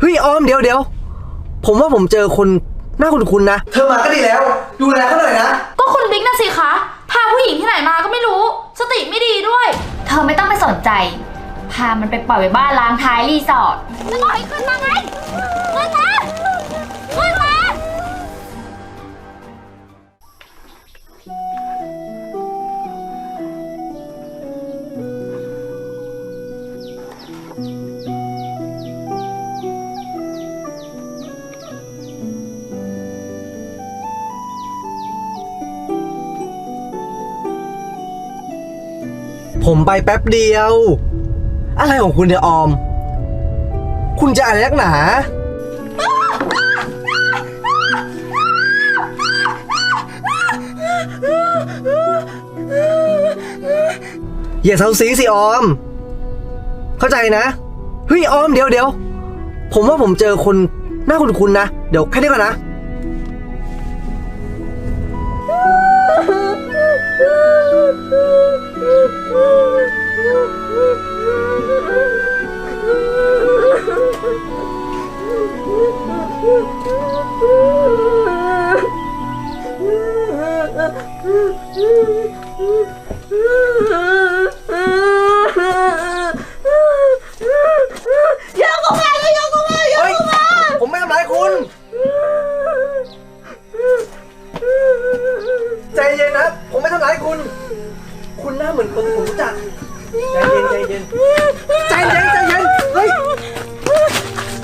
เฮ้ยออมเดี๋ยวเดี๋ยวผมว่าผมเจอคนหน้าคุ้นๆนะ เธอมาก็ดีแล้ว ดูแลเขาหน่อยนะ ก็คุณบิ๊กน่ะสิคะ พาผู้หญิงที่ไหนมาก็ไม่รู้ สติไม่ดีด้วย เธอไม่ต้องไปสนใจ พามันไปปล่อยไว้บ้านล้างท้ายรีสอร์ทจะบอกให้ขึ้นมาไง ผมไปแป๊บเดียว อะไรของคุณเนี่ยออม คุณจะอะไรนักหนา อย่าเซาซีสิออม เข้าใจนะ เฮ้ยออมเดี๋ยวเดี๋ยว ผมว่าผมเจอคนหน้าคุ้นๆนะ เดี๋ยวแค่นี้ก่อนนะอา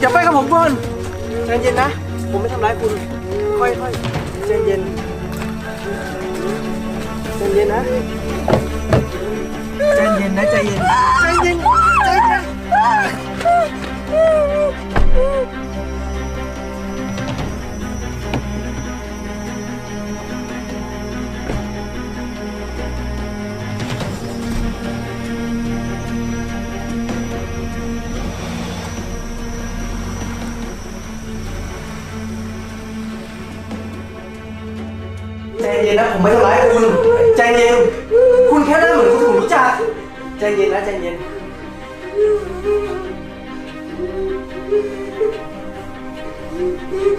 อย่าไปกับผมก่อนใจเย็นนะ ผมไม่ทำร้ายคุณ ค่อยๆใจเย็นใจเย็นนะใจเย็นนะใจเย็นใจเย็นใจเย็น นนะผมไม่ทำร้ายคุณ ใจเย็น คุณแค่หน้าเหมือนคนที่ผมรู้จัก ใจเย็นนะใจเย็น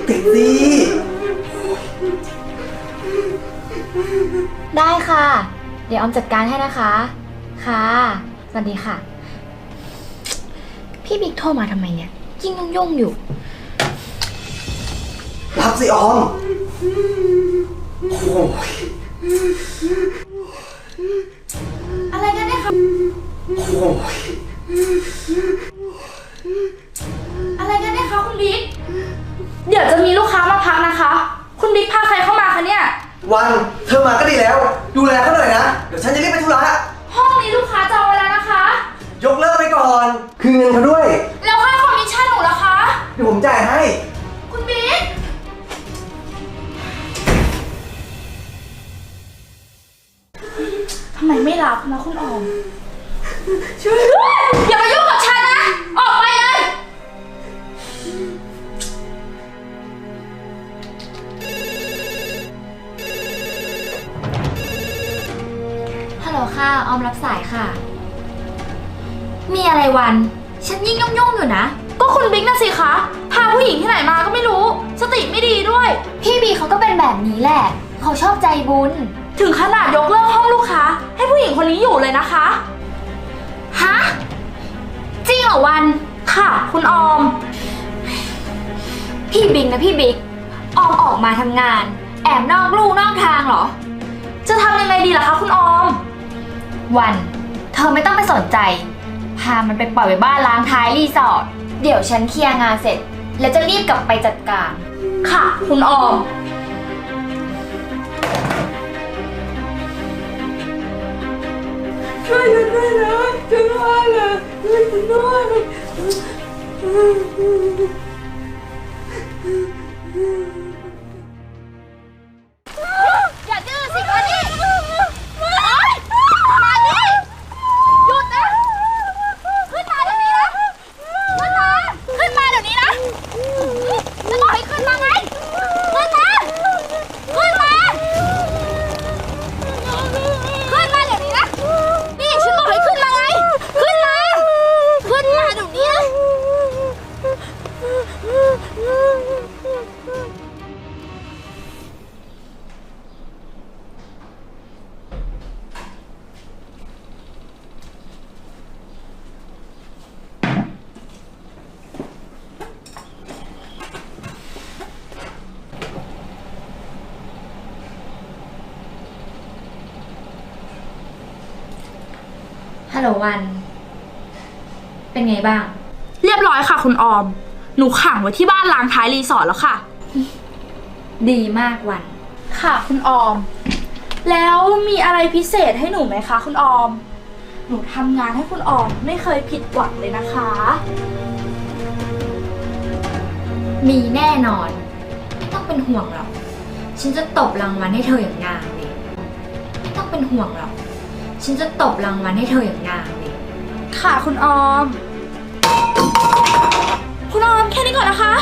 ติดสิได้ค่ะ เดี๋ยวออมจัดการให้นะคะ ค่ะ สวัสดีค่ะ พี่บิ๊กโทรมาทำไมเนี่ยยิ่งยุ่งๆอยู่ รับสิออมโอ้ยอะไรกันเนี่ยคะโอ้ยอะไรกันเนี่ยคะคุณบิ๊ก เดี๋ยวจะมีลูกค้ามาพักนะคะ คุณบิ๊กพาใครเข้ามาคะเนี่ย วันเธอมาก็ดีแล้ว ดูแลเขาหน่อยนะ เดี๋ยวฉันจะรีบไปธุระห้องนี้ลูกค้าจองไว้แล้วนะคะ ยกเลิกไปก่อน คือเงินเขาด้วย แล้วค่าคอมมิชชั่นหนูล่ะคะ เดี๋ยวผมจ่ายให้ ไมไม่รับนะคุณออม ช่วยด้วย อย่ามายุ่งกับฉันนะ ออกไปเลย ฮัลโหลค่ะ ออมรับสายค่ะ มีอะไรวัน ฉันยิ่งยุ่งๆอยู่นะ ก็คุณบิ๊กน่ะสิคะ พาผู้หญิงที่ไหนมาก็ไม่รู้ สติไม่ดีด้วย พี่บีเขาก็เป็นแบบนี้แหละ เขาชอบใจบุญ ถึงขนาดยกเลิกห้องลูกค้า ให้ผู้หญิงคนนี้อยู่เลยนะคะ ฮะ จริงเหรอวัน ค่ะ คุณออม พี่บิ๊กนะพี่บิ๊ก ออมออกมาทำงาน แอบนอกลู่นอกทางเหรอ จะทำยังไงดีล่ะคะคุณออม วัน เธอไม่ต้องไปสนใจ พามันไปปล่อยไว้บ้านล้างท้ายรีสอร์ท เดี๋ยวฉันเคลียร์งานเสร็จ แล้วจะรีบกลับไปจัดการ ค่ะ คุณออม ช่ ฮัลโหลวัน เป็นไงบ้าง เรียบร้อยค่ะคุณออม หนูขังไว้ที่บ้านล้างท้ายรีสอร์ทแล้วค่ะ ดีมากวัน ค่ะคุณออม แล้วมีอะไรพิเศษให้หนูไหมคะคุณออม หนูทำงานให้คุณออมไม่เคยผิดหวังเลยนะคะ มีแน่นอน ไม่ต้องเป็นห่วงหรอก ฉันจะตบรางวัลให้เธออย่างงามเลยไม่ต้องเป็นห่วงหรอก ฉันจะตบรางวัลให้เธออย่างงามเลยค่ะคุณออม คุณออมแค่นี้ก่อนนะคะ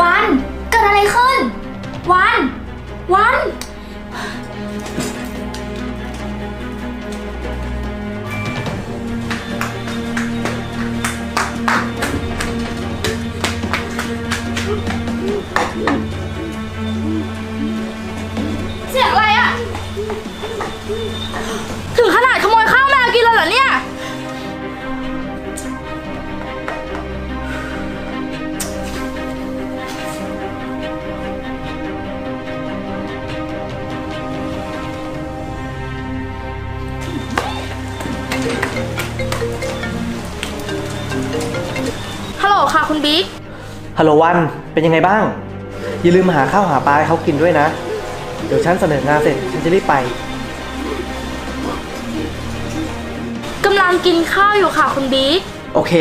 วัน เกิดอะไรขึ้น วัน วัน ค่ะคุณบิ๊ก ฮัลโหลวัน เป็นยังไงบ้าง อย่าลืมมาหาข้าวหาปลาให้เขากินด้วยนะ เดี๋ยวฉันเสนองานเสร็จฉันจะรีบไป กำลังกินข้าวอยู่ค่ะคุณบิ๊ก โอเค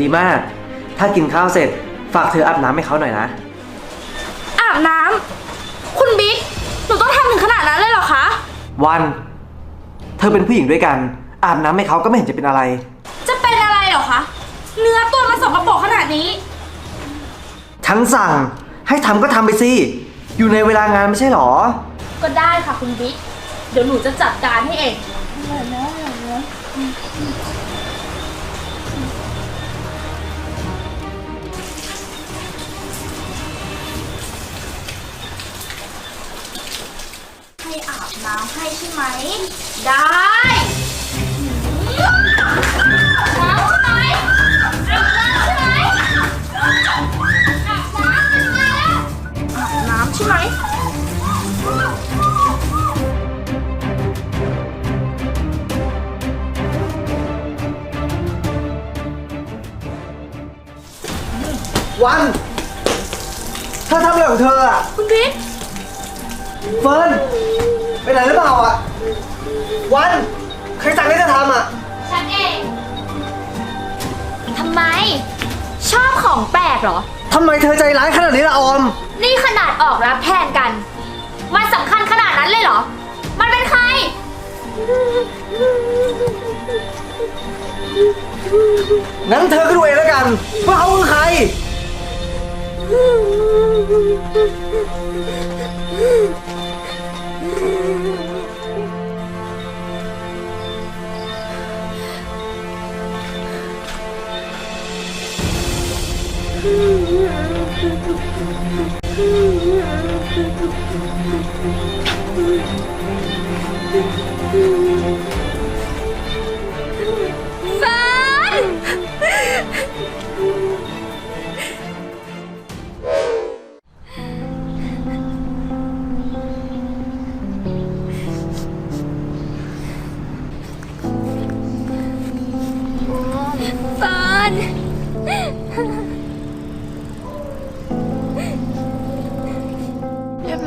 ดีมาก ถ้ากินข้าวเสร็จ ฝากเธออาบน้ำให้เขาหน่อยนะ อาบน้ำ คุณบิ๊ก หนูต้องทำถึงขนาดนั้นเลยเหรอคะ วัน เธอเป็นผู้หญิงด้วยกัน อาบน้ำให้เขาก็ไม่เห็นจะเป็นอะไร เนื้อตัวมันสกปรกขนาดนี้ ฉันสั่งให้ทำก็ทำไปสิ อยู่ในเวลางานไม่ใช่หรอ ก็ได้ค่ะคุณบิ๊ก เดี๋ยวหนูจะจัดการให้เอง ให้อาบน้ำให้ใช่ไหม ได้ วันเธอทำอะไรของเธออะคุณบิ๊กเฟิร์นไปไหนหรือเปล่าอะวันใครสั่งให้เธอทำอะฉันเอง ทำไม ชอบของแปลกเหรอ ทำไมเธอใจร้ายขนาดนี้ล่ะออม นี่ขนาดออกรับแทนกัน มันสำคัญขนาดนั้นเลยเหรอ มันเป็นใคร งั้นเธอก็ดูเองแล้วกันว่าเขาคือใคร เ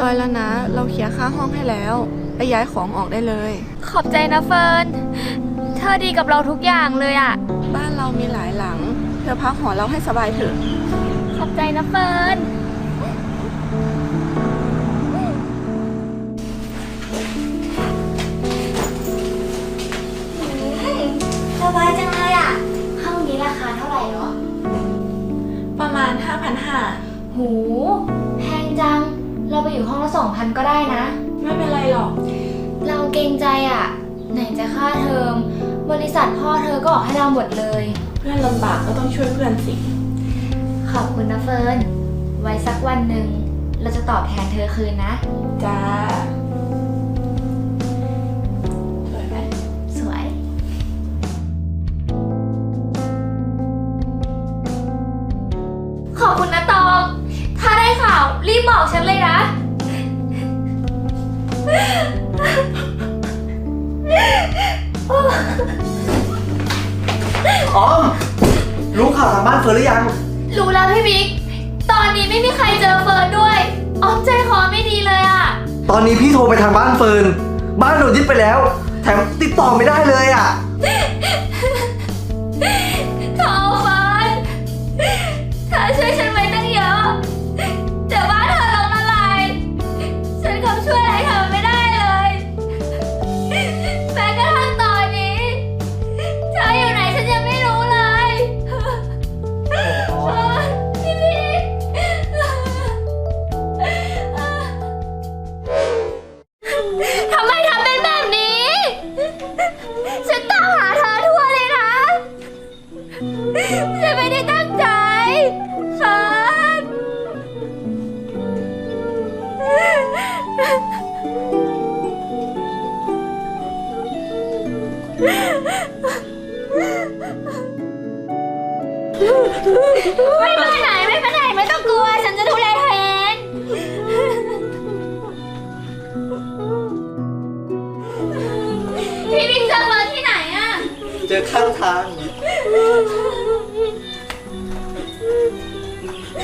รียบร้อยแล้วนะ เราเคลียร์ค่าห้องให้แล้วไปย้ายของออกได้เลย ขอบใจนะเฟิร์น เธอดีกับเราทุกอย่างเลยอะบ้านเรามีหลายหลัง เธอพักหอเราให้สบายเถอะ ขอบใจนะเฟิร์น บริษัทพ่อเธอก็ออกให้เราหมดเลย เพื่อนลำบากก็ต้องช่วยเพื่อนสิ ขอบคุณนะเฟิร์น ไว้สักวันหนึ่ง เราจะตอบแทนเธอคืนนะ จ้าสวยไหมสวย ขอบคุณนะตอง ถ้าได้ข่าวรีบบอกฉัน เฟิร์นหรือยัง รู้แล้วพี่บิ๊ก ตอนนี้ไม่มีใครเจอเฟิร์นด้วย ออมใจคอไม่ดีเลยอะตอนนี้พี่โทรไปทางบ้านเฟิร์นบ้านโดนยึดไปแล้ว แถมติดต่อไม่ได้เลยอะ ไม่เป็นไรไม่เป็นไรไม่ต้องกลัว ฉันจะดูแลเธอเองพี่บิ๊กเจอเฟิร์นที่ไหนอะ เจอข้างทาง